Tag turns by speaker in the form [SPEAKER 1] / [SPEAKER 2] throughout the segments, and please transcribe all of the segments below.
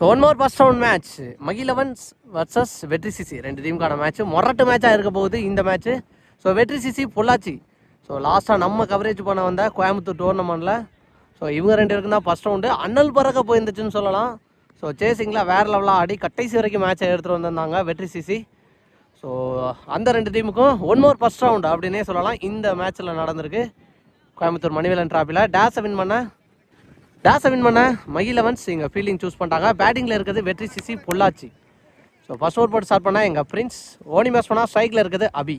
[SPEAKER 1] So one more first round match மகிழவன்ஸ் versus வெற்றி CC. ரெண்டு டீமுக்கான மேட்ச் மொரட்டு மேட்சாக இருக்க போகுது இந்த match so Vetri CC Pollachi. So லாஸ்ட்டாக நம்ம கவரேஜ் பண்ண வந்த கோயம்புத்தூர் டோர்னமெண்ட்டில் ஸோ இவங்க ரெண்டு பேருக்கும் தான் ஃபஸ்ட் ரவுண்டு அண்ணல் பறக்க போயிருந்துச்சுன்னு சொல்லலாம். ஸோ சேசிங்கில் வேறு லெவலாக ஆடி கட்டைசி வரைக்கும் மேட்சை எடுத்துகிட்டு வந்திருந்தாங்க வெற்றி சிசி. ஸோ அந்த ரெண்டு டீமுக்கும் ஒன் மோர் ஃபஸ்ட் ரவுண்டு அப்படின்னே சொல்லலாம். இந்த மேட்ச்சில் நடந்திருக்கு. கோயம்புத்தூர் மணிவேலன் டிராஃபியில் டேஸை வின் பண்ண டேஸை வின் பண்ண மகிழவன்ஸ் இங்கே ஃபீல்டிங் சூஸ் பண்ணிட்டாங்க. பேட்டிங்கில் இருக்குது Vetri CC Pollachi. So first over போட்டு ஸ்டார்ட் பண்ணால் எங்கள் பிரின்ஸ் ஓனி மேட்ச் பண்ணால் ஸ்ட்ரைக்கில் இருக்குது அபி.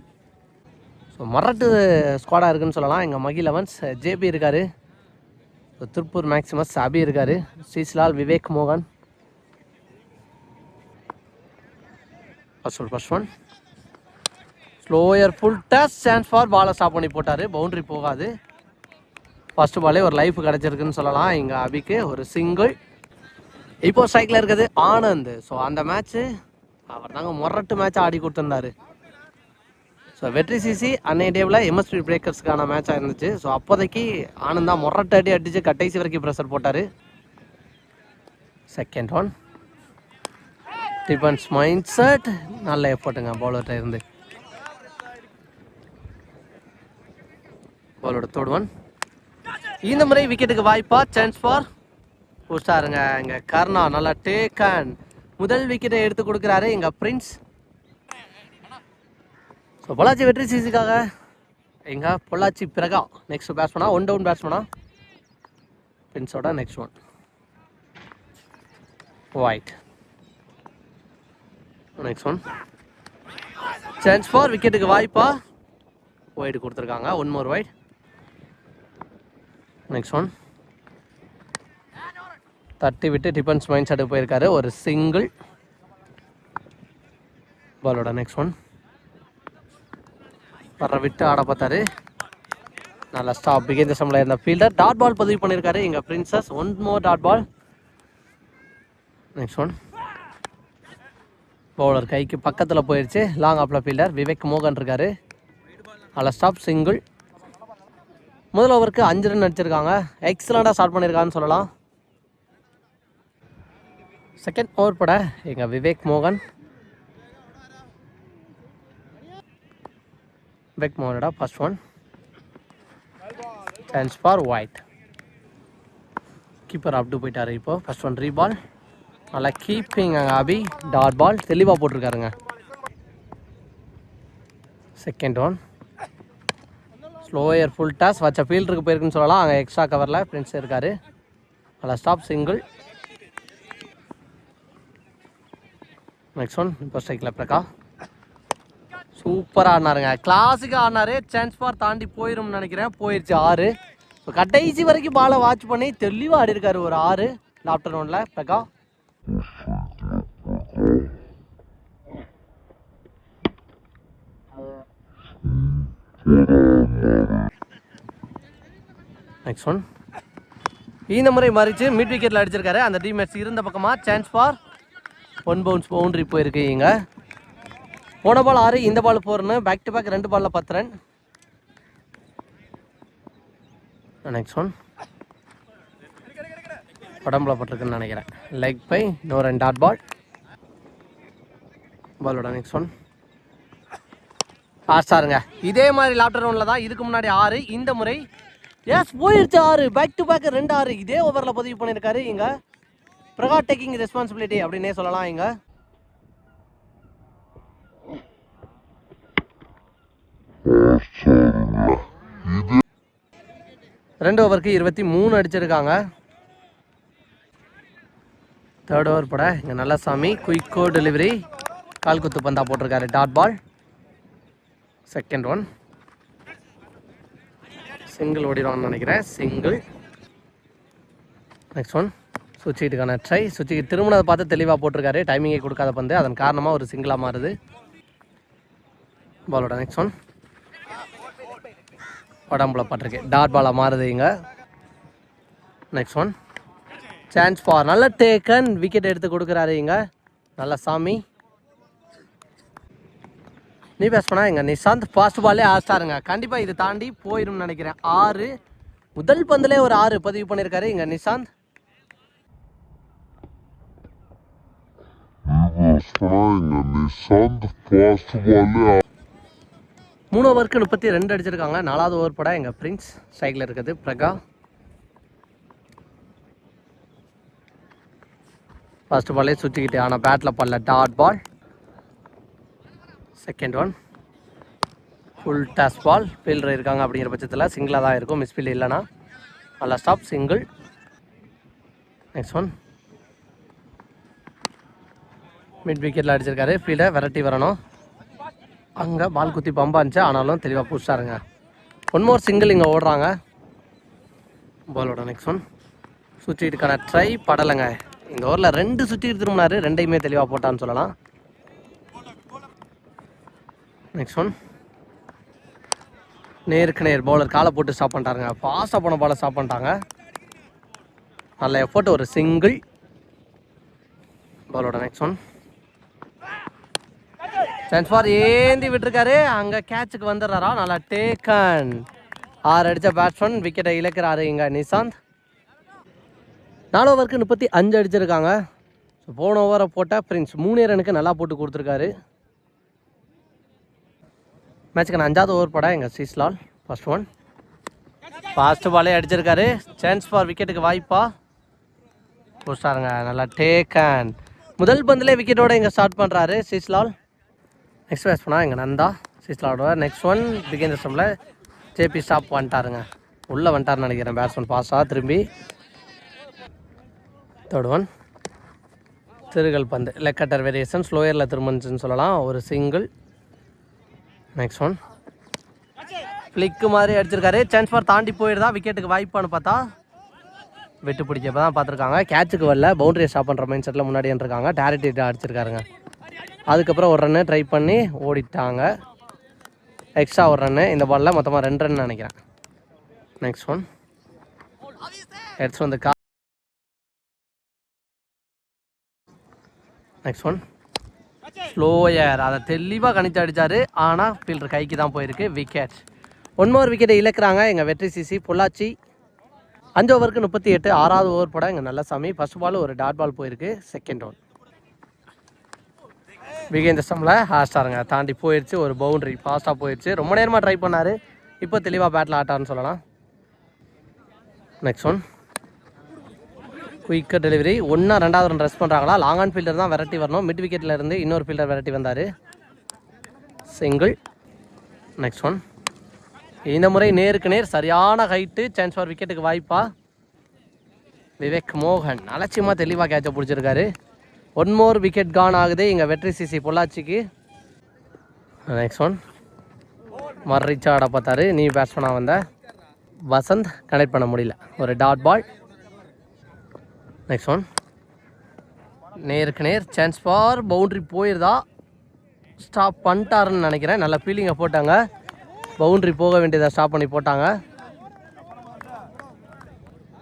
[SPEAKER 1] ஸோ மரட்டு ஸ்குவாடாக இருக்குன்னு சொல்லலாம். எங்கள் மகி லெவன்ஸ் ஜேபி இருக்கார். ஸோ திருப்பூர் மேக்ஸிமஸ் அபி இருக்கார். ஸ்ரீஸ்லால் விவேக் மோகன். First one first one slower full toss chance for பாலை ஸ்டாப் பண்ணி போட்டார். பவுண்ட்ரி போகாது. ஃபர்ஸ்ட் பாலே ஒரு லைஃப் கிடச்சிருக்குன்னு சொல்லலாம். இங்கே அபிக்கு ஒரு சிங்கிள் இப்போ ஸ்ட்ரைக்கில் இருக்குது ஆனந்த். ஸோ அந்த மேட்ச்சு அவர் தாங்க மொரட்டு மேட்ச் ஆடி கொடுத்துருந்தாரு. ஸோ வெற்றி சிசி அன்னைய டேவில் எம்எஸ்பி பிரேக்கர்ஸ்க்கான மேட்சாக இருந்துச்சு. ஸோ அப்போதைக்கு ஆனந்த் தான் மொரட்டு அடி அடித்து கட்டைசி வரைக்கும் ப்ரெஷர் போட்டார். Second one defence mind set நல்ல எஃபர்ட்டுங்க பவுலர்கிட்ட இருந்து. பவுலோட தேர்ட் ஒன் இந்த முறை விக்கெட்டுக்கு வாய்ப்பா சான்ஸ் ஃபார் உஷாருங்க. இங்க கர்ணா நல்லா டேக்கன் முதல் விக்கெட்டை எடுத்து கொடுக்குறாரு. எங்க பிரின்ஸ் ஸோ பொள்ளாச்சி வெற்றி சீஸுக்காக எங்க பொள்ளாச்சி பிரகா. நெக்ஸ்ட் பேட்ஸ்மனா ஒன் டவுன் பேட்ஸ்மனா பிரின்ஸோட next one wide next one chance for விக்கெட்டுக்கு வாய்ப்பா. ஒயிட் கொடுத்துருக்காங்க. One more wide next one தட்டி விட்டு டிஃபென்ஸ் மைண்ட் செட்டு போயிருக்காரு. ஒரு சிங்கிள் பாலோட நெக்ஸ்ட் ஒன் வர விட்டு ஆட பார்த்தாரு. நல்லா ஸ்டாப் பிகேந்திர சம்பளம் இருந்த ஃபீல்டர் டாட் பால் பதிவு பண்ணியிருக்காரு எங்கள் princess one more dot ball next one bowler கைக்கு பக்கத்தில் போயிடுச்சு லாங் ஆப்பில் ஃபீல்டர் விவேக் மோகன் இருக்காரு. அதில் ஸ்டாப் சிங்கிள் முதல் ஓவருக்கு அஞ்சு ரன் அடிச்சிருக்காங்க. எக்ஸலண்ட்டாக ஸ்டார்ட் பண்ணியிருக்கான்னு சொல்லலாம். செகண்ட் ஓவர் பட எங்கள் விவேக் மோகன். Vivek மோகனோட first one chance for wide keeper அப்டு போயிட்டார் இப்போ. ஃபர்ஸ்ட் ஒன் ரீபால் நல்லா கீப்பிங் அபி. டாட் பால் தெளிவாக போட்டிருக்காருங்க. Second one slower full toss வச்ச ஃபீல்டருக்கு போயிருக்குன்னு சொல்லலாம். அங்கே எக்ஸ்ட்ரா கவரில் ஃப்ரெண்ட்ஸ் இருக்கார். அதில் ஸ்டாப் சிங்கிள் நெக்ஸ்ட் ஒன் இப்போ ஸ்ட்ரைக்கில் பிரகா. சூப்பராக ஆடினாருங்க. கிளாஸுக்கு ஆடினாரு. சான்ஸ் ஃபார் தாண்டி போயிரும்னு நினைக்கிறேன். போயிடுச்சு ஆறு. இப்போ கடைசி வரைக்கும் பாலை வாட்ச் பண்ணி தெளிவாக ஆடிருக்காரு ஒரு ஆறு. ஆஃப்டர்நூனில் பிரகா. நெக்ஸ்ட் ஒன் இந்த முறை மாறிச்சு மிட் விக்கெட்டில் அடிச்சிருக்காரு அந்த டீமேட்ஸ் இருந்த பக்கமாக chance for one bounce boundary போயிருக்கீங்க போன பால் ஆறு இந்த பால் போர்னு பேக் டு பேக் ரெண்டு பாலில் பத்து ரன் நெக்ஸ்ட் ஒன் உடம்புல பட்டிருக்குன்னு நினைக்கிறேன் லெக் பை இன்னொரு ரெண்டு டாட் பால் பாலோட நெக்ஸ்ட் ஒன் ஃபாஸ்டாருங்க இதே மாதிரி லாப்டர் ரவுண்டில் தான் இதுக்கு முன்னாடி ஆறு இந்த முறை எஸ் போயிடுச்சு ஆறு. பேக் டு பேக் ரெண்டு ஆறு. இதே ஓவரில் பதிவு பண்ணியிருக்காரு இங்க. பிரகா டேக்கிங் ரெஸ்பான்சிபிலிட்டி அப்படின்னே சொல்லலாம் இங்க. ரெண்டு ஓவருக்கு இருபத்தி மூணு அடிச்சிருக்காங்க. தேர்ட் ஓவர் பட இங்கே நல்லசாமி குயிக்கோ டெலிவரி கால் குத்து பந்தா போட்டிருக்காரு dot ball second one single ஓடிடுவான்னு நினைக்கிறேன். சிங்கிள் நெக்ஸ்ட் ஒன் சுவிட்சுக்கிட்டுக்கான ட்ரை சுவிட்சுக்கு திருமணத்தை பார்த்து தெளிவாக போட்டிருக்காரு. டைமிங்கை கொடுக்காத பந்து. அதன் காரணமாக ஒரு சிங்கிளாக மாறுது. பாலோட நெக்ஸ்ட் ஒன் உடம்புல பட்டிருக்கு. டாட் பாலாக மாறுது இங்கே. நெக்ஸ்ட் ஒன் சான்ஸ் ஃபார் நல்ல டேக்கன் விக்கெட் எடுத்து கொடுக்குறாரு இங்கே. நல்ல சாமி. நீ பேஸ் பண்ணா எங்க நிஷாந்த் ஃபாஸ்ட் பாலே ஆஸ்டாருங்க கண்டிப்பா இது தாண்டி போயிடும்னு நினைக்கிறேன். ஆறு. முதல் பந்திலே ஒரு ஆறு பதிவு பண்ணியிருக்காரு இங்க நிஷாந்த். மூணு ஓவருக்கு முப்பத்தி ரெண்டு அடிச்சிருக்காங்க. நாலாவது ஓவர் பட எங்கள் பிரின்ஸ் சைக்கிள் இருக்குது. பிரகா. ஃபர்ஸ்ட் பாலே சுற்றிக்கிட்டு ஆனால் பேட்டில் படல. Dot ball second one full toss ball fielder இருக்காங்க அப்படிங்கிற பட்சத்தில் சிங்கிளாக தான் இருக்கும். மிஸ் ஃபீல்டு இல்லைனா நல்லா stop single next one mid விக்கெட்டில் அடிச்சிருக்காரு. ஃபீல்டை விரட்டி வரணும். அங்கே பால் குத்தி பம்பா இருந்துச்சு. ஆனாலும் தெளிவாக புதுசாருங்க ஒன் மோர் சிங்கிள் இங்கே ஓடுறாங்க. பாலோட நெக்ஸ்ட் ஒன் சுற்றிட்டுக்கான ட்ரை படலைங்க. இந்த ஓவரில் ரெண்டு சுற்றி திரும்பினாரு. ரெண்டையுமே தெளிவாக போட்டான்னு சொல்லலாம். நெக்ஸ்ட் ஒன் நேருக்கு நேர் பவுலர் காலை போட்டு ஸ்டாப் பண்ணிட்டாருங்க. ஃபாஸ்ட்டாக போன பாலை ஸ்டாப் பண்ணிட்டாங்க. நல்ல எஃபோர்ட் ஒரு சிங்கிள் பாலோட நெக்ஸ்ட் ஒன் சான்ஸ் ஃபார் ஏந்தி விட்டுருக்காரு. அங்கே கேட்சுக்கு வந்துடுறாரா? நல்லா டேக்கன் ஆறு அடித்த பேட்ஸ்மேன் விக்கெட்டை இழக்கிறாரு இங்கே நிசாந்த். நாலு ஓவருக்கு முப்பத்தி அஞ்சு அடிச்சிருக்காங்க. ஸோ போன ஓவரை போட்டால் பிரின்ஸ் மூணு ரனுக்கு நல்லா போட்டு கொடுத்துருக்காரு. மேட்ச்சுக்கு அஞ்சாவது ஓவர் படம் எங்கள் சீஸ்லால் ஃபர்ஸ்ட் ஒன் ஃபாஸ்ட் பாலே அடிச்சிருக்காரு. சான்ஸ் ஃபார் விக்கெட்டுக்கு வாய்ப்பா. போஸ்டாருங்க நல்லா டேக் அண்ட் முதல் பந்திலே விக்கெட்டோட இங்கே ஸ்டார்ட் பண்ணுறாரு சீஸ்லால் நெக்ஸ்ட் பேட்ஸ் பண்ணால் எங்கள் நந்தா. சீஸ்லாவோட நெக்ஸ்ட் ஒன் பிகேந்திர ஸ்டம்பில் ஜேபி ஸ்டாப் வந்துட்டாருங்க உள்ளே வந்துட்டாருன்னு நினைக்கிறேன். பேட்ஸ்மேன் பாஸாக திரும்பி. தேர்ட் ஒன் திருகல் பந்து. லெக்கட்டர் வேரியேஷன் ஸ்லோயரில் திரும்பிச்சுன்னு சொல்லலாம். ஒரு சிங்கிள் நெக்ஸ்ட் ஒன் ஃப்ளிக்கு மாதிரி அடிச்சிருக்காரு. சான்ஸ் ஃபார் தாண்டி போயிடுதா விக்கெட்டுக்கு வாய்ப்பான்னு பார்த்தா வெட்டு பிடிக்க தான் பார்த்துருக்காங்க. கேட்சுக்கு வரல. பவுண்டரியை ஸ்டாப் பண்ணுற மைண்ட் செட்டில் முன்னாடி இருக்காங்க டேரக்ட் அடிச்சிருக்காருங்க. அதுக்கப்புறம் ஒரு ரன்னு ட்ரை பண்ணி ஓடிட்டாங்க. எக்ஸ்ட்ரா ஒரு ரன்னு இந்த பாலில் மொத்தமாக ரெண்டு ரன் நினைக்கிறேன். நெக்ஸ்ட் ஒன் எடுத்து வந்து கா நெக்ஸ்ட் ஒன் ஸ்லோயர் அதை தெளிவாக கணித்து அடித்தார் ஆனால் ஃபீல்டர் கைக்கு தான் போயிருக்கு. விக்கெட் ஒன்மோர் விக்கெட்டை இழக்கிறாங்க எங்கள் வெற்றி சிசி. பொள்ளாச்சி. அஞ்சு ஓவருக்கு முப்பத்தி எட்டு. ஆறாவது ஓவர் போட எங்கள் நல்ல சாமி. ஃபர்ஸ்ட் பால் ஒரு டாட் பால் போயிருக்கு. செகண்ட் ஓன் விகேந்திர ஸ்டம்பில் ஹாஸ்டாருங்க தாண்டி போயிடுச்சு ஒரு பவுண்டரி ஃபாஸ்ட்டாக போயிடுச்சு ரொம்ப நேரமாக ட்ரை பண்ணார். இப்போ தெளிவாக பேட்டில் ஆட்டார்னு சொல்லலாம். நெக்ஸ்ட் ஒன் குயிக்காக டெலிவரி ஒன்றா ரெண்டாவது ரன் ரெஸ்ட் பண்ணுறாங்களா லாங் ஆன் ஃபீல்டர் தான் வெரைட்டி வரணும். மிட் விக்கெட்டில் இருந்து இன்னொரு ஃபீல்டர் வெரைட்டி வந்தார். சிங்கிள் நெக்ஸ்ட் ஒன் இந்த முறை நேருக்கு நேர் சரியான ஹைட்டு சான்ஸ் ஃபார் விக்கெட்டுக்கு வாய்ப்பா. விவேக் மோகன் அலட்சியமாக தெளிவாக கேட்சை பிடிச்சிருக்காரு. ஒன் மோர் விக்கெட் கான் ஆகுது. இங்கே வெற்றி சிசி பொள்ளாச்சிக்கு. நெக்ஸ்ட் ஒன் மர்ரிச்சா ஆட பார்த்தாரு நீ பேட்ஸ்மேனாக வந்த. வசந்த் கனெக்ட் பண்ண முடியல. ஒரு டாட் பால் நெக்ஸ்ட் ஒன் நேருக்கு நேர் சான்ஸ் ஃபார் பவுண்ட்ரி போயிருதா? ஸ்டாப் பண்ணிட்டாருன்னு நினைக்கிறேன். நல்ல ஃபீலிங்கை போட்டாங்க. பவுண்ட்ரி போக வேண்டியதை ஸ்டாப் பண்ணி போட்டாங்க.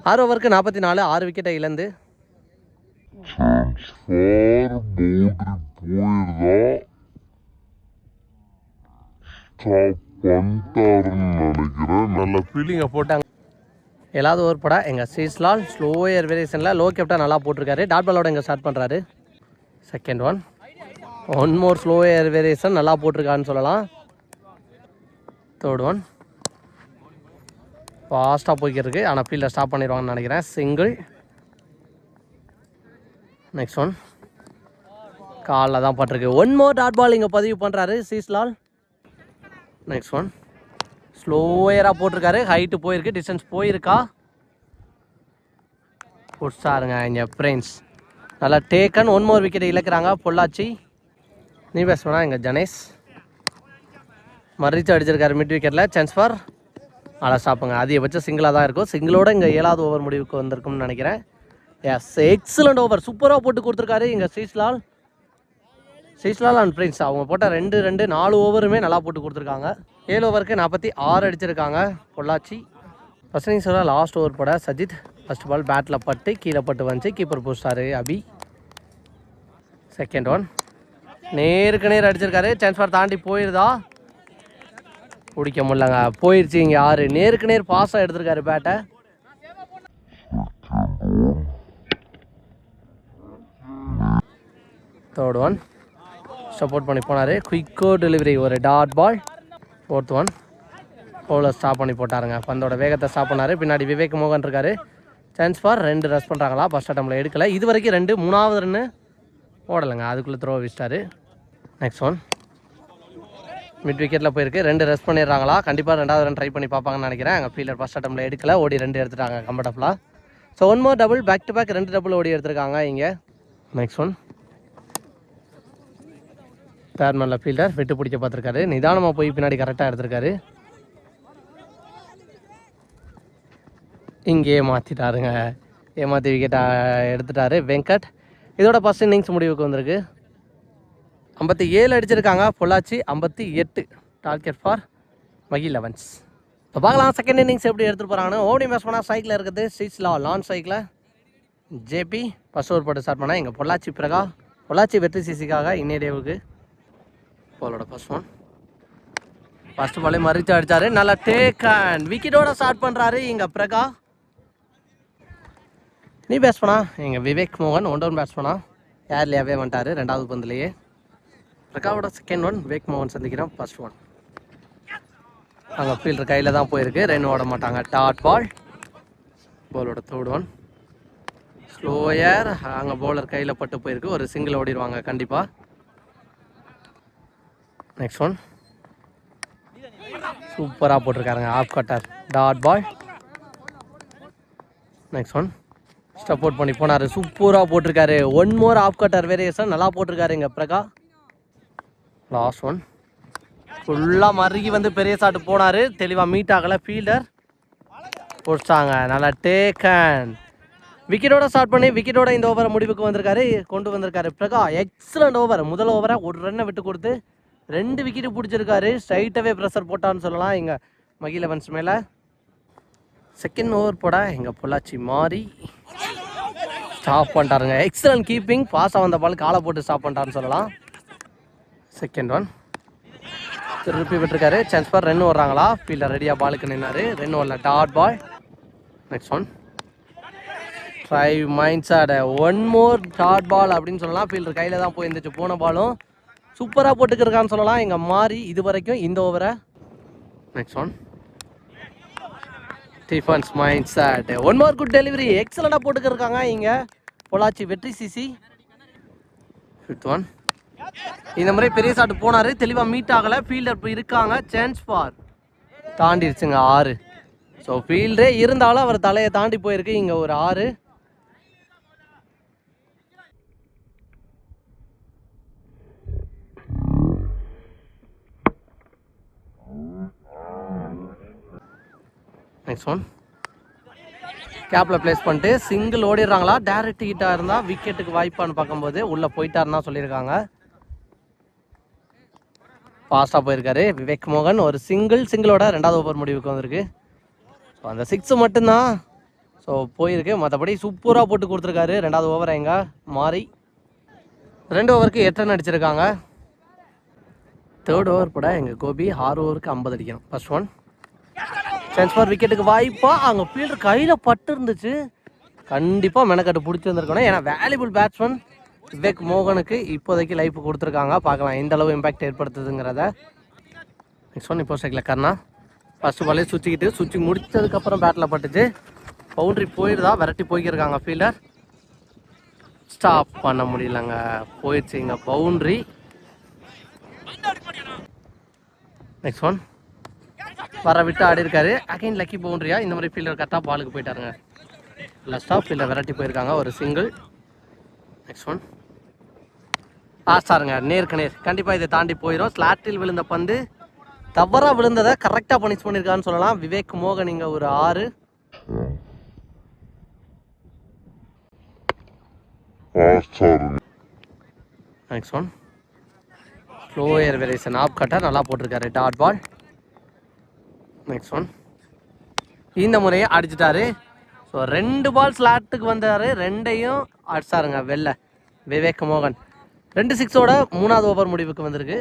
[SPEAKER 1] ஆறு ஓவருக்கு நாற்பத்தி நாலு ஆறு விக்கெட்டை இழந்து.
[SPEAKER 2] நினைக்கிறேன்.
[SPEAKER 1] நல்ல ஃபீலிங்கை போட்டாங்க. ஏழாவது ஓவர் படம் எங்கள் சீஸ்லால் ஸ்லோயர் வேரியேஷனில் லோ கேப்டாக நல்லா போட்டிருக்காரு. டாட் பாலோட எங்கே ஸ்டார்ட் பண்ணுறாரு second one one more slower variation நல்லா போட்டிருக்கான்னு சொல்லலாம். தேர்ட் ஒன் ஃபாஸ்ட்டாக போய்க்கிருக்கு ஆனால் ஃபீல்டில் ஸ்டாப் பண்ணிடுவாங்கன்னு நினைக்கிறேன். சிங்கிள் நெக்ஸ்ட் ஒன் காலில் தான் பட்டிருக்கு. ஒன் மோர் டாட் பால் இங்கே பதிவு பண்ணுறாரு சீஸ்லால் நெக்ஸ்ட் ஒன் ஸ்லோயராக போட்டிருக்காரு. ஹைட்டு போயிருக்கு. டிஸ்டன்ஸ் போயிருக்கா? புட்ஸாருங்க இங்கே பிரின்ஸ் நல்லா டேக்கன் ஒன் மோர் விக்கெட் இழக்கிறாங்க. பொள்ளாச்சி. நீ பேசுவனா இங்கே ஜனேஷ் மறிச்சு அடிச்சிருக்காரு மிட் விக்கெட்டில் சான்ஸ் ஃபார் நல்லா ஸ்டாப்புங்க அதிகபட்சம் சிங்கிளாக தான் இருக்கும். சிங்கிளோட இங்கே ஏழாவது ஓவர் முடிவுக்கு வந்திருக்கும்னு நினைக்கிறேன். எஸ் எக்ஸலண்ட் ஓவர் சூப்பராக போட்டு கொடுத்துருக்காரு இங்கே ஸ்ரீஸ்லால் ஸ்ரீஸ்லால் அண்ட் பிரின்ஸ் அவங்க போட்ட ரெண்டு ரெண்டு நாலு ஓவருமே நல்லா போட்டு கொடுத்துருக்காங்க. ஏழு ஓவருக்கு நாற்பத்தி ஆறு அடிச்சிருக்காங்க. பொள்ளாச்சி. ஃபர்ஸ்ட் இன்னிங்ஸ் லாஸ்ட் ஓவர் போட சஜித். ஃபர்ஸ்ட் பால் பேட்டில் பட்டு கீழே பட்டு வந்துச்சு. கீப்பர் பூஸ்டாரு அபி. செகண்ட் ஒன் நேருக்கு நேர் அடிச்சிருக்காரு. சான்ஸ்பார் தாண்டி போயிருதா? பிடிக்க முடியலங்க. போயிடுச்சு இங்கே ஆறு நேருக்கு நேர் பாஸாக எடுத்திருக்காரு பேட்டை தேர்ட் ஒன் சப்போர்ட் பண்ணி போனார். குயிக்கோ டெலிவரி ஒரு dot ball fourth one bowler stop பண்ணி போட்டாருங்க. பந்தோட வேகத்தை ஸ்டாப் பண்ணார். பின்னாடி விவேக் மோகன் இருக்கார். சான்ஸ் ஃபார் ரெண்டு ரஸ் பண்ணுறாங்களா ஃபஸ்ட் அட்டம்பில் எடுக்கலை. இது வரைக்கும் ரெண்டு மூணாவது ரன்னு ஓடலைங்க. அதுக்குள்ளே த்ரோ வச்சிட்டாரு நெக்ஸ்ட் ஒன் மிட் விக்கெட்டில் போயிருக்கு. ரெண்டு ரெஸ்ட் பண்ணிடுறாங்களா? கண்டிப்பாக ரெண்டாவது ரன் ட்ரை பண்ணி பார்ப்பாங்கன்னு நினைக்கிறேன். அங்கே ஃபீல்டர் ஃபஸ்ட் அட்டம்ல எடுக்கல. ஓடி ரெண்டு எடுத்துட்டாங்க கம்ஃபர்டபுளாக so one more double back to back ரெண்டு டபுள் ஓடி எடுத்திருக்காங்க இங்கே. நெக்ஸ்ட் ஒன் தேர்ட் ஃபீல்டர் வெட்டு பிடிக்க பார்த்துருக்காரு. நிதானமாக போய் பின்னாடி கரெக்டாக எடுத்திருக்காரு. இங்கேயே மாற்றிட்டாருங்க ஏமாற்றி விக்கெட்டை எடுத்துட்டாரு வெங்கட். இதோட ஃபஸ்ட் இன்னிங்ஸ் முடிவுக்கு வந்திருக்கு. ஐம்பத்தி ஏழு அடிச்சிருக்காங்க. பொள்ளாச்சி ஐம்பத்தி எட்டு. டார்கெட் ஃபார் மகி லெவன்ஸ் இப்போ பார்க்கலாம் செகண்ட் இன்னிங்ஸ் எப்படி எடுத்துகிட்டு போகிறாங்கன்னு ஓடி மேட்ச் பண்ணால் சைக்கிள் இருக்குது ஸ்ட்ரீட்ஸ் லா லான் சைக்கிளில் ஜேபி ஃபஸ்ட் ஓவர் போட்டு ஸ்டார்ட் பண்ணால் எங்கள் பொள்ளாச்சி பிரகா. பொள்ளாச்சி வெற்றி சிசிக்காக இன்னேடேவுக்கு பாலோட ஃபர்ஸ்ட் ஒன் ஃபர்ஸ்ட் பாலே மறித்து அடிச்சாரு. நல்லா டேக் அண்ட் விக்கெட்டோட ஸ்டார்ட் பண்ணுறாரு இங்கே பிரகா. நீ பேட்ஸ்மனா எங்கள் விவேக் மோகன் ஒன் டவுன் பேட்ஸ்மனா ஏர்லியாகவே வந்துட்டார் வந்துட்டாரு ரெண்டாவது பந்துலேயே. பிரகாவோட செகண்ட் ஒன் விவேக் மோகன் சந்திக்கிறோம் ஃபர்ஸ்ட் ஒன் அங்கே ஃபீல்டர் கையில் தான் போயிருக்கு. ரெயின் ஓட மாட்டாங்க. டாட் பால் பாலோட தேர்ட் ஒன் ஸ்லோயர் அங்கே பவுலர் கையில் பட்டு போயிருக்கு. ஒரு சிங்கிள் ஓடிடுவாங்க கண்டிப்பாக நெக்ஸ்ட் ஒன் சூப்பராக போட்டிருக்காருங்க off cutter dot ball next one support பண்ணி போனார். சூப்பராக போட்டிருக்காரு. One more off cutter variation நல்லா போட்டிருக்காரு இங்கே பிரகா. லாஸ்ட் ஒன் ஃபுல்லாக மறுகி வந்து பெரிய சாட்டு போனார். தெளிவாக மீட் ஆகலை ஃபீல்டர் பிடிச்சாங்க நல்லா டேக்கன் விக்கெட்டோட ஸ்டார்ட் பண்ணி விக்கெட்டோட இந்த ஓவரை முடிவுக்கு வந்திருக்காரு. கொண்டு வந்திருக்காரு பிரகா. எக்ஸலண்ட் ஓவர் முதல் ஓவரை ஒரு ரன்னை விட்டு கொடுத்து ரெண்டு விக்கெட்டு பிடிச்சிருக்காரு. ஸ்ட்ரைட்டாகவே ப்ரெஷர் போட்டான்னு சொல்லலாம். எங்கள் மகி லெவன்ஸ் மேலே. செகண்ட் ஓவர் போட எங்கள் பொள்ளாச்சி மாறி. ஸ்டாப் பண்ணிட்டாருங்க. எக்ஸலண்ட் கீப்பிங் பாஸாக வந்த பால் காலை போட்டு ஸ்டாப் பண்ணிட்டாருன்னு சொல்லலாம். செகண்ட் ஒன் திருப்பி விட்டுருக்காரு. சான்ஸ் பார் ரன் ஓடுறாங்களா? ஃபீல்டர் ரெடியாக பாலுக்கு நின்னாரு. ரன் ஓடல. Dot ball next one drive minds ஆட ஒன் மோர் டாட் பால் அப்படின்னு சொல்லலாம். ஃபீல்டர் கையில் தான் போயிருந்துச்சு. போன பாலும் சூப்பராக போட்டுக்கிருக்கான்னு சொல்லலாம். எங்கள் மாறி இது வரைக்கும் இந்த ஓவரை next one defence mind set one more good delivery எக்ஸலண்டாக போட்டுக்கிருக்காங்க இங்கே. பொள்ளாச்சி வெற்றி சிசி ஃபிஃப்த் ஒன் இந்த மாதிரி பெரிய சாட்டு போனார். தெளிவாக மீட் ஆகலை. ஃபீல்டர் இப்போ இருக்காங்க. சான்ஸ் ஃபார் தாண்டிடுச்சுங்க ஆறு. ஸோ ஃபீல்டே இருந்தாலும் அவர் தலையை தாண்டி போயிருக்கு. இங்கே ஒரு ஆறு. நெக்ஸ்ட் ஒன் கேப்பில் ப்ளேஸ் பண்ணிட்டு சிங்கிள் ஓடிடுறாங்களா? டேரக்ட் ஹிட்டாக இருந்தால் விக்கெட்டுக்கு வாய்ப்பான்னு பார்க்கும்போது உள்ளே போயிட்டாருன்னா சொல்லியிருக்காங்க. ஃபாஸ்ட்டாக போயிருக்காரு. விவேக் மோகன் ஒரு சிங்கிள் சிங்கிளோட ரெண்டாவது ஓவர் முடிவுக்கு வந்திருக்கு. ஸோ அந்த சிக்ஸு மட்டும்தான். ஸோ போயிருக்கு. மற்றபடி சூப்பராக போட்டு கொடுத்துருக்காரு. ரெண்டாவது ஓவர் எங்க? மாறி. ரெண்டு ஓவருக்கு எட்டு ரன் அடிச்சிருக்காங்க. தேர்ட் ஓவர் கூட எங்கள் கோபி ஆறு ஓவருக்கு ஐம்பது அடிக்கணும். ஃபர்ஸ்ட் ஒன் சான்ஸ் ஃபார் விக்கெட்டுக்கு வாய்ப்பா. அங்கே ஃபீல்டர் கையில் பட்டு இருந்துச்சு. கண்டிப்பாக மெனக்கட்டு பிடிச்சி வந்திருக்கணும். ஏன்னா வேல்யூபிள் பேட்ஸ்மேன் விவேக் மோகனுக்கு இப்போதைக்கு லைஃப் கொடுத்துருக்காங்க. பார்க்கலாம் எந்த அளவு இம்பாக்ட் ஏற்படுத்துதுங்கிறத. நெக்ஸ்ட் ஒன் இப்போ செகல கர்ணா. ஃபர்ஸ்ட் பாலே சுற்றிக்கிட்டு சுற்றி முடிச்சதுக்கப்புறம் பேட்டில் பட்டுச்சு. பவுண்ட்ரி போயிடுதா விரட்டி போய்க்கிருக்காங்க ஃபீல்டர் ஸ்டாப் பண்ண முடியலங்க. போயிடுச்சு இங்கே பவுண்ட்ரி நெக்ஸ்ட் ஒன் வர விட்டு ஆடி இருக்காரு அகைன் லக்கி பவுண்டரியா இந்த மாதிரி ஃபீல்டர் கரெக்டாக பாலுக்கு போயிட்டாருங்க. லஸ்டாக ஃபீல்டர் விரட்டி போயிருக்காங்க. ஒரு சிங்கிள் நெக்ஸ்ட் ஒன் ஆஸ்டாருங்க நேருக்கு நேர். கண்டிப்பாக இதை தாண்டி போயிடும் ஸ்லாட்டில் விழுந்த பந்து. தவறாக விழுந்ததை கரெக்டாக பனிஷ் பண்ணியிருக்கான்னு சொல்லலாம். விவேக் மோகன் இங்கே ஒரு ஆறு. Next one slower variation off கட்டாக நல்லா போட்டிருக்காரு. டாட் பால் நெக்ஸ்ட் ஒன் இந்த முறையை அடிச்சிட்டாரு. ஸோ ரெண்டு பால் ஸ்லாட்டுக்கு வந்தார். ரெண்டையும் அடிச்சாருங்க வெளில விவேக் மோகன். ரெண்டு சிக்ஸோட மூணாவது ஓவர் முடிவுக்கு வந்திருக்கு.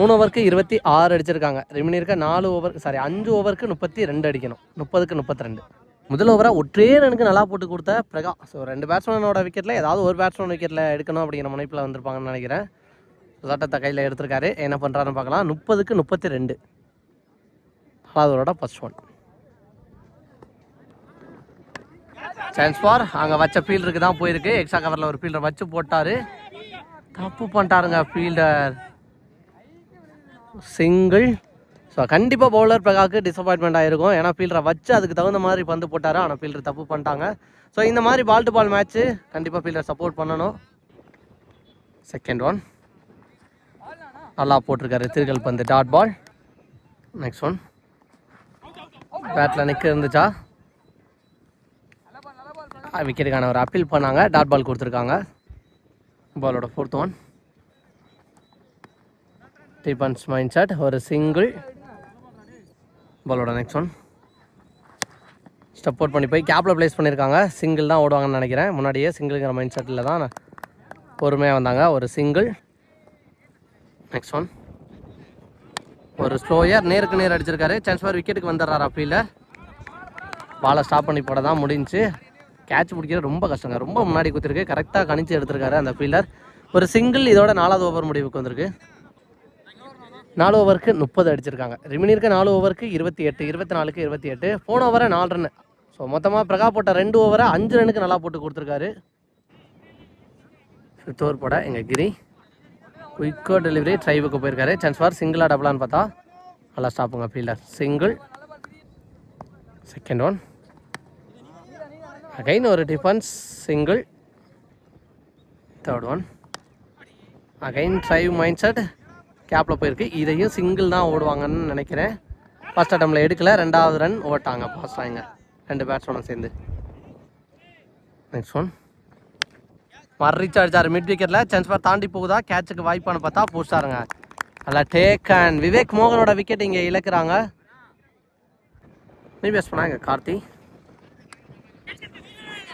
[SPEAKER 1] மூணு ஓவருக்கு இருபத்தி ஆறு அடிச்சிருக்காங்க. ரிமினி இருக்க நாலு ஓவர் சாரி அஞ்சு ஓவருக்கு முப்பத்தி ரெண்டு அடிக்கணும். முப்பதுக்கு முப்பத்தி ரெண்டு. முதல் ஓவராக ஒற்றே ரனுக்கு நல்லா போட்டு கொடுத்த பிரகா. ஸோ ரெண்டு பேட்ஸ்மேனோட விக்கெட்டில் ஏதாவது ஒரு பேட்ஸ்மேன் விக்கெட்டில் எடுக்கணும் அப்படிங்கிற முனைப்பில் வந்திருப்பாங்கன்னு நினைக்கிறேன். சட்டத்தை கையில் எடுத்திருக்காரு. என்ன பண்ணுறாருன்னு பார்க்கலாம். முப்பதுக்கு முப்பத்தி ரெண்டு அதோட ஃபர்ஸ்ட் ஒன் சான்ஸ் ஃபார் அங்கே வச்ச ஃபீல்டருக்கு தான் போயிருக்கு. எக்ஸ்ட்ரா கவரில் ஒரு ஃபீல்டர் வச்சு போட்டார். தப்பு பண்ணிட்டாருங்க ஃபீல்டர் சிங்கிள் ஸோ கண்டிப்பாக பவுலர் பிரகாக்கு டிசப்பாயின்மெண்ட் ஆகிருக்கும் ஏன்னா ஃபீல்டரை வச்சு அதுக்கு தகுந்த மாதிரி பந்து போட்டார். ஆனால் ஃபீல்டர் தப்பு பண்ணிட்டாங்க. ஸோ இந்த மாதிரி பால் டு பால் மேட்ச்சு கண்டிப்பாக ஃபீல்டர் சப்போர்ட் பண்ணணும். செகண்ட் ஒன் நல்லா போட்டிருக்காரு. திருகல் பந்து டாட் பால் நெக்ஸ்ட் ஒன் பேட்டில் நிற்க இருந்துச்சா? விக்கெட்டுக்கான ஒரு அப்பீல் பண்ணாங்க. டாட் பால் கொடுத்துருக்காங்க. பாலோட fourth one defence mind set ஒரு சிங்கிள் பாலோட நெக்ஸ்ட் ஒன் ஸ்டெப் அவுட் பண்ணி போய் கேப்பில் ப்ளேஸ் பண்ணியிருக்காங்க சிங்கிள் தான் ஓடுவாங்கன்னு நினைக்கிறேன். முன்னாடியே சிங்கிள்ங்கிற மைண்ட் செட்டில் தான் பொறுமையாக வந்தாங்க. ஒரு சிங்கிள் நெக்ஸ்ட் ஒன் ஒரு ஸ்லோயர் நேருக்கு நேர் அடிச்சிருக்காரு. சான்ஸ் ஃபார் விக்கெட்டுக்கு வந்துடுறாரு அப்பீல பாலை ஸ்டாப் பண்ணி போட தான் முடிஞ்சு. கேட்ச் பிடிக்கிறது ரொம்ப கஷ்டங்க. ரொம்ப முன்னாடி குத்திருக்கு. கரெக்டாக கணிச்சு எடுத்திருக்காரு அந்த ஃபீல்டர் ஒரு சிங்கிள் இதோட நாலாவது ஓவர் முடிவுக்கு வந்திருக்கு. நாலு ஓவருக்கு முப்பது அடிச்சிருக்காங்க. ரிமினி இருக்க நாலு ஓவருக்கு இருபத்தி எட்டு இருபத்தி நாலுக்கு இருபத்தி எட்டு. போன ஓவரை நாலு ரன் ஸோ மொத்தமாக பிரகா போட்ட ரெண்டு ஓவரை அஞ்சு ரன்னுக்கு நல்லா போட்டு கொடுத்துருக்காரு. ஃபிஃப்த் ஓவர் போட எங்கள் கிரி. குயிக்கோ டெலிவரி ட்ரைவுக்கு போயிருக்காரு. சான்ஸ் ஃபார் சிங்கிளாக டபுளான்னு பார்த்தா நல்லா ஸ்டாப்புங்க fielder single second one again ஒரு defence single third one again drive mind set கேப்பில் போயிருக்கு. இதையும் சிங்கிள் தான் ஓடுவாங்கன்னு நினைக்கிறேன். ஃபர்ஸ்ட் அட்டம்ல எடுக்கல. ரெண்டாவது ரன் ஓட்டாங்க. பாஸ் ஆகிங்க ரெண்டு பேட்ஸ்மேனும் சேர்ந்து. நெக்ஸ்ட் ஒன் மர்ரிச்சு அடிச்சார் மிட் விக்கெட்டில் சென்ஸ்பர் தாண்டி போகுதா? கேட்சுக்கு வாய்ப்பான்னு பார்த்தா போஸ்டாருங்க நல்லா டேக் அண்ட் விவேக் மோகனோட விக்கெட் இங்கே இழக்கிறாங்க. நீ பேஸ் பண்ணாங்க கார்த்தி.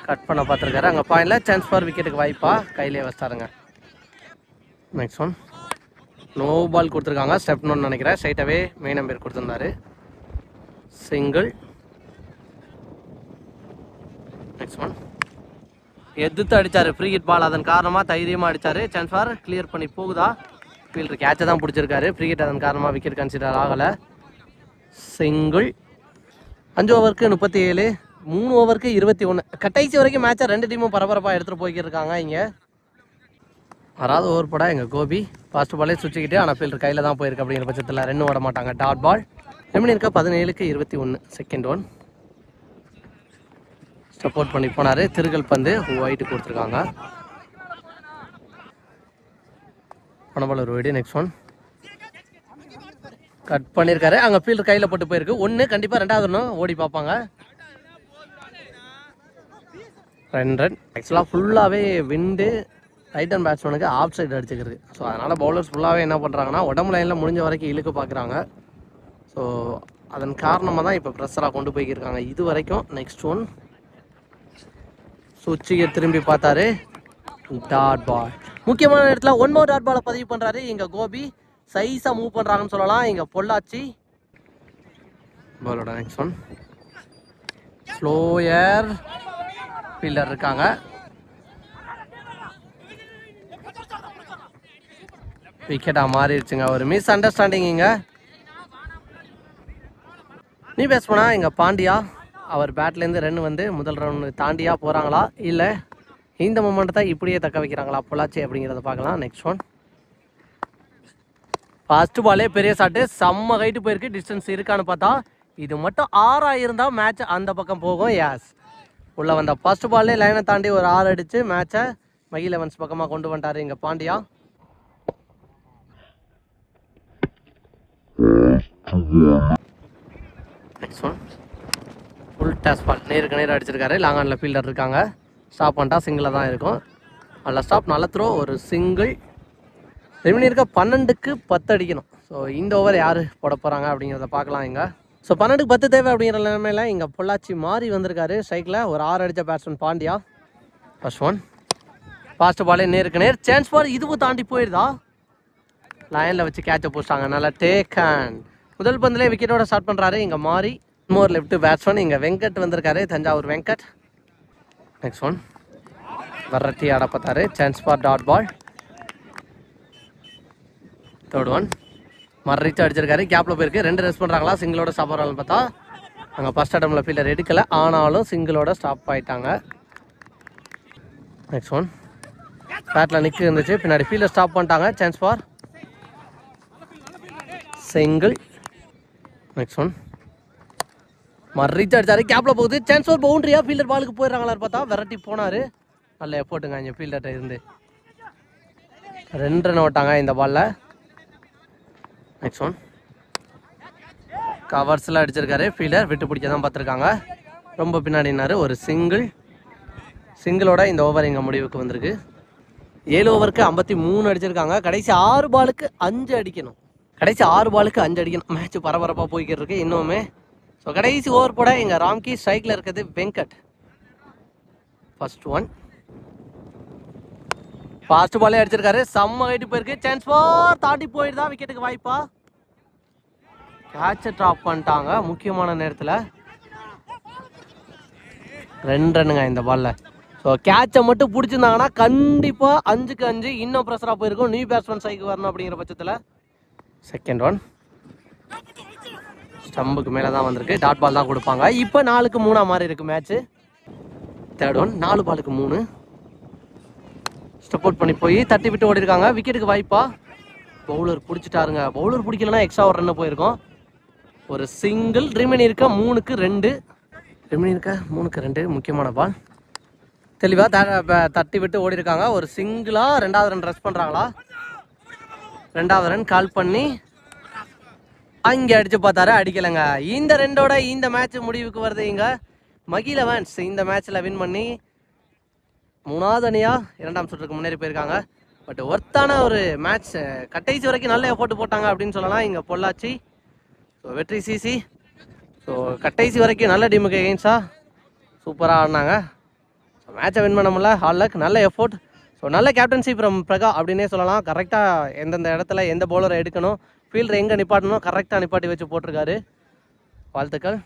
[SPEAKER 1] கட் பண்ண பார்த்துருக்காரு. அங்கே பாயிண்டில் சான்ஸ் ஃபார் விக்கெட்டுக்கு வாய்ப்பா. கையிலே வச்சிட்டாருங்க நெக்ஸ்ட் ஒன் நோ பால் கொடுத்துருக்காங்க. ஸ்டெப் நோன்னு நினைக்கிறேன் ஸ்ட்ரைட்டாகவே மெயின் நம்பர் கொடுத்துருந்தாரு. சிங்கிள் நெக்ஸ்ட் ஒன் எதிர்த்து அடித்தார் ஃப்ரீ ஹிட் பால் அதன் காரணமாக தைரியமாக அடித்தார் சான்ஸ் ஃபார் கிளியர் பண்ணி போகுதா? ஃபீல்டர் கேட்சை தான் பிடிச்சிருக்காரு. ஃப்ரீ ஹிட் அதன் காரணமாக விக்கெட் கன்சிடர் ஆகலை. சிங்கிள் அஞ்சு ஓவருக்கு முப்பத்தி ஏழு. மூணு ஓவருக்கு இருபத்தி ஒன்று கடைசி வரைக்கும் மேட்சை ரெண்டு டீமும் பரபரப்பாக எடுத்துகிட்டு போய்க்கிருக்காங்க இங்கே. வராது ஓவர் போட எங்கள் கோபி ஃபர்ஸ்ட் பாலே சுற்றிக்கிட்டு ஆனால் ஃபீல்டர் கையில் தான் போயிருக்கு அப்படிங்கிற பட்சத்தில் ரெண்டு ஓட மாட்டாங்க. டாட் பால் ரெமனி இருக்கா பதினேழுக்கு இருபத்தி ஒன்று செகண்ட் ஒன் சப்போர்ட் பண்ணி போனார். திருகல் பந்து ஒயிட்டு கொடுத்துருக்காங்க. பணபால் ஒரு வீடு நெக்ஸ்ட் ஒன் கட் பண்ணியிருக்காரு அங்கே ஃபீல்டர் கையில் போட்டு போயிருக்கு. ஒன்று கண்டிப்பாக ரெண்டாவது ஒன்று ஓடி பார்ப்பாங்க. ரெண்டு ரன் ஆக்சுவலாக ஃபுல்லாகவே விண்டு ரைட் ஹேண்ட் பேட்ஸ்மேனுக்கு ஆஃப் சைடு அடிச்சுக்கிறது. ஸோ அதனால் பவுலர்ஸ் ஃபுல்லாகவே என்ன பண்ணுறாங்கன்னா உடம்பு லைனில் முடிஞ்ச வரைக்கும் இழுக்க பார்க்குறாங்க ஸோ அதன் காரணமாக தான் இப்போ ப்ரெஷராக கொண்டு போய்க்கிருக்காங்க. இது வரைக்கும் நெக்ஸ்ட் ஒன் சுவிட்சுக்கு திரும்பி பார்த்தாரு. டாட் பால் முக்கியமான இடத்துல ஒன் மோர் டாட் பாலை பதிவு பண்ணுறாரு இங்கே கோபி சைஸாக மூவ் பண்ணுறாங்கன்னு சொல்லலாம். இங்கே பொள்ளாச்சி. பாலோட நெக்ஸ்ட் ஒன் ஸ்லோயர் ஃபீல்டர் இருக்காங்க. விக்கெட்டாக மாறிடுச்சுங்க ஒரு மிஸ் அண்டர்ஸ்டாண்டிங் இங்கே நீ பேசுனா எங்கள் பாண்டியா? அவர் பேட்லேருந்து ரன் வந்து முதல் ரன் தாண்டியா போகிறாங்களா இல்லை இந்த மொமெண்ட்டை இப்படியே தக்க வைக்கிறாங்களா பொள்ளாச்சி அப்படிங்கிறத பார்க்கலாம். நெக்ஸ்ட் ஒன் ஃபஸ்ட்டு பாலே பெரிய ஷாட்டு செம்ம ஹைட்டு போயிருக்கு டிஸ்டன்ஸ் இருக்கான்னு பார்த்தா இது மட்டும் ஆறாக இருந்தால் மேட்ச் அந்த பக்கம் போகும் யாஸ் உள்ளே வந்த ஃபஸ்ட்டு பால்லே லைனை தாண்டி ஒரு ஆறு அடித்து மேட்சை மகி லெவன்ஸ் பக்கமாக கொண்டு வந்துட்டார் இங்கே Pandya. Next one full toss ball நேருக்கு நேர் அடிச்சிருக்காரு. லாங் ஆனில் ஃபீல்டர் இருக்காங்க. ஸ்டாப் பண்ணிட்டா சிங்கிளாக தான் இருக்கும். அதில் ஸ்டாப் நல்ல த்ரோ ஒரு சிங்கிள் ரெமினி இருக்க பன்னெண்டுக்கு பத்து அடிக்கணும். ஸோ இந்த ஓவர் யார் போட போகிறாங்க அப்படிங்கிறத பார்க்கலாம் இங்கே. ஸோ பன்னெண்டுக்கு பத்து தேவை அப்படிங்கிற நிலைமையில இங்கே பொள்ளாச்சி மாறி வந்திருக்காரு. ஸ்ட்ரைக்கில் ஒரு ஆறு அடித்த batsman Pandya. First one fast பாலே நேருக்கு நேர். சான்ஸ் பால் இதுவும் தாண்டி போயிடுதா லைனில் வச்சு கேட்சை போட்டாங்க. நல்லா டேக் அண்ட் முதல் பந்திலே விக்கெட்டோட ஸ்டார்ட் பண்ணுறாரு இங்கே மாறி மோர் லெஃப்ட் பேட்ஸ்மேன் இங்கே வெங்கட் வந்திருக்காரு. தஞ்சாவூர் வெங்கட். நெக்ஸ்ட் ஒன் வரட்டி ஆட பார்த்தாரு. Chance for dot ball third one மர்ரிச்சு அடிச்சிருக்காரு. கேப்பில் போயிருக்கு. ரெண்டு ரெஸ்ட் பண்ணுறாங்களா சிங்கிளோட ஸ்டாப் ஆகிறான்னு பார்த்தா அங்கே ஃபஸ்ட் அட்டமில் ஃபீல்டர் எடுக்கலை. ஆனாலும் சிங்கிளோட ஸ்டாப் ஆயிட்டாங்க. நெக்ஸ்ட் ஒன் பேட்டில் நிற்க இருந்துச்சு. பின்னாடி ஃபீல்டர் ஸ்டாப் பண்ணிட்டாங்க. Chance for single next one reach அடிச்சாரு. கேப்பில் போகுது. சான்ஸ் ஒரு பவுண்டரியா ஃபீல்டர் பாலுக்கு போயிடுறாங்களாரு பார்த்தா? விரட்டி போனார். நல்ல எஃபோர்ட்டுங்க இங்கே ஃபீல்டர்கிட்ட இருந்து. ரெண்டு ரன் ஓட்டாங்க இந்த பாலில் நெக்ஸ்ட் ஒன் கவர்ஸ்லாம் அடிச்சிருக்காரு. ஃபீல்டர் விட்டு பிடிக்க தான் பார்த்துருக்காங்க. ரொம்ப பின்னாடினாரு ஒரு சிங்கிள் சிங்கிளோட இந்த ஓவர் எங்கள் முடிவுக்கு வந்திருக்கு. ஏழு ஓவருக்கு ஐம்பத்தி மூணு அடிச்சிருக்காங்க. கடைசி ஆறு பாலுக்கு அஞ்சு அடிக்கணும். கடைசி ஆறு பாலுக்கு அஞ்சு அடிக்கணும். மேட்ச் பரபரப்பாக போய்கிட்டு இருக்கு இன்னுமே. ஸோ கடைசி ஓவர் போட எங்கள் ராம்கி ஸ்ட்ரைக்கில் இருக்கிறது வெங்கட். ஃபர்ஸ்ட் ஒன் ஃபாஸ்ட் பாலே அடிச்சிருக்காரு. செம்ம ஹைட்டு போயிருக்கு சான்ஸ் ஃபார் தாண்டி போயிடுதா விக்கெட்டுக்கு வாய்ப்பா? கேட்சை ட்ராப் பண்ணிட்டாங்க. முக்கியமான நேரத்தில். ரெண்டு ரன்னுங்க இந்த பாலில் ஸோ கேட்சை மட்டும் பிடிச்சிருந்தாங்கன்னா கண்டிப்பாக அஞ்சுக்கு அஞ்சு இன்னும் ப்ரெஷராக போயிருக்கும். நியூ பேட்ஸ்மேன் சைக்கு வரணும் அப்படிங்கிற பட்சத்தில். செகண்ட் ஒன் ஸ்டம்புக்கு மேலே தான் வந்திருக்கு. டாட் பால் தான் கொடுப்பாங்க. இப்போ நாலுக்கு மூணாக மாதிரி இருக்குது மேட்ச்சு தேர்ட் ஒன் நாலு பாலுக்கு மூணு. ஸ்டெப் அவுட் பண்ணி போய் தட்டி விட்டு ஓடி இருக்காங்க விக்கெட்டுக்கு வாய்ப்பா. பவுலர் பிடிச்சிட்டாருங்க. பவுலர் பிடிக்கலனா எக்ஸ்ட்ரா ஒரு ரன் போயிருக்கோம். ஒரு சிங்கிள் ரிமினி இருக்க? மூணுக்கு ரெண்டு. ரிமினி இருக்க? மூணுக்கு ரெண்டு. முக்கியமான பால் தெளிவாக தட்டி விட்டு ஓடி இருக்காங்க ஒரு சிங்கிளாக ரெண்டாவது ரன் ரெஸ்ட் பண்ணுறாங்களா ரெண்டாவது ரன் கால் பண்ணி அங்கே அடிச்சு பார்த்தாரு அடிக்கலைங்க. இந்த ரெண்டோட இந்த மேட்ச் முடிவுக்கு வருது இங்கே. மகிழவன்ஸ் இந்த மேட்ச்சில் வின் பண்ணி மூணாவது அணியா இரண்டாம் சுற்றுக்கு முன்னேறி போயிருக்காங்க. பட் ஒர்த்தான ஒரு மேட்ச் கட்டைசி வரைக்கும் நல்ல எஃபோர்ட் போட்டாங்க அப்படின்னு சொல்லலாம் இங்கே பொள்ளாச்சி. ஸோ வெற்றி சிசி ஸோ கட்டைசி வரைக்கும் நல்ல டீமுக்கு எகெயின்ஸாக சூப்பராக ஆடினாங்க. மேட்சை வின் பண்ண முடியல. ஹால் லக் நல்ல எஃபோர்ட் ஸோ நல்ல கேப்டன்சி ஃப்ரம் பிரகா அப்படின்னே சொல்லலாம். கரெக்டாக எந்தெந்த இடத்துல எந்த பவுலரை எடுக்கணும் ஃபீல்டர் எங்கே நிப்பாட்டணும் கரெக்டாக நிப்பாட்டி வச்சு போட்டிருக்காரு. வாழ்த்துக்கள்.